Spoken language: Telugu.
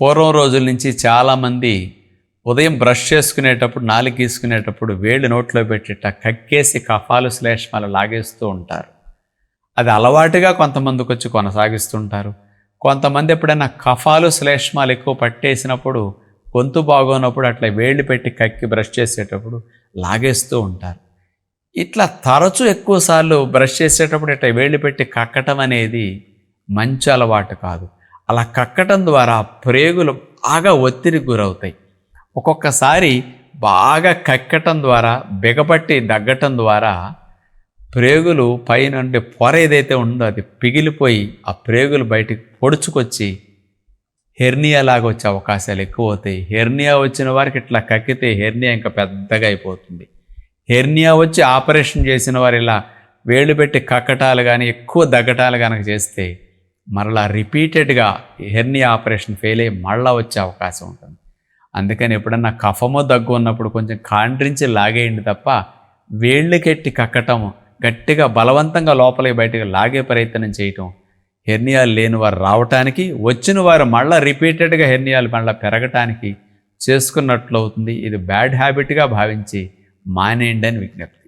పూర్వం రోజుల నుంచి చాలామంది ఉదయం బ్రష్ చేసుకునేటప్పుడు నాలుగు గీసుకునేటప్పుడు వేళ్ళు నోట్లో పెట్టేట కక్కేసి కఫాలు శ్లేష్మాలు లాగేస్తూ ఉంటారు. అది అలవాటుగా కొంతమందికి వచ్చి కొనసాగిస్తుంటారు. కొంతమంది ఎప్పుడైనా కఫాలు శ్లేష్మాలు ఎక్కువ పట్టేసినప్పుడు గొంతు బాగోనప్పుడు అట్లా వేళ్ళు పెట్టి కక్కి బ్రష్ చేసేటప్పుడు లాగేస్తూ ఉంటారు. ఇట్లా తరచూ ఎక్కువసార్లు బ్రష్ చేసేటప్పుడు ఇట్లా వేళ్ళు పెట్టి కక్కటం అనేది మంచి అలవాటు కాదు. అలా కక్కటం ద్వారా ప్రేగులు బాగా ఒత్తిడికి గురవుతాయి. ఒక్కొక్కసారి బాగా కక్కటం ద్వారా బిగపట్టి దగ్గటం ద్వారా ప్రేగులు పైనుండి పొర ఏదైతే ఉందో అది పిగిలిపోయి ఆ ప్రేగులు బయటికి పొడుచుకొచ్చి హెర్నియా లాగా వచ్చే అవకాశాలు ఎక్కువ అవుతాయి హెర్నియా వచ్చిన వారికి ఇట్లా కక్కితే హెర్నియా ఇంకా పెద్దగా అయిపోతుంది. హెర్నియా వచ్చి ఆపరేషన్ చేసిన వారు ఇలా వేళ్ళు పెట్టి కక్కటాలు కానీ ఎక్కువ దగ్గటాలు కనుక చేస్తే మరలా రిపీటెడ్గా హెర్నియా ఆపరేషన్ ఫెయిల్ అయ్యి మళ్ళా వచ్చే అవకాశం ఉంటుంది. అందుకని ఎప్పుడన్నా కఫమో దగ్గు ఉన్నప్పుడు కొంచెం కాండ్రించి లాగేయండి తప్ప వేళ్ళకెట్టి కక్కటం గట్టిగా బలవంతంగా లోపలికి బయటకు లాగే ప్రయత్నం చేయటం హెర్నియాలు లేని వారు రావటానికి వచ్చిన వారు మళ్ళీ రిపీటెడ్గా హెర్నియాలు మళ్ళీ పెరగటానికి చేసుకున్నట్లు అవుతుంది. ఇది బ్యాడ్ హ్యాబిట్గా భావించి మానేయండి అని విజ్ఞప్తి.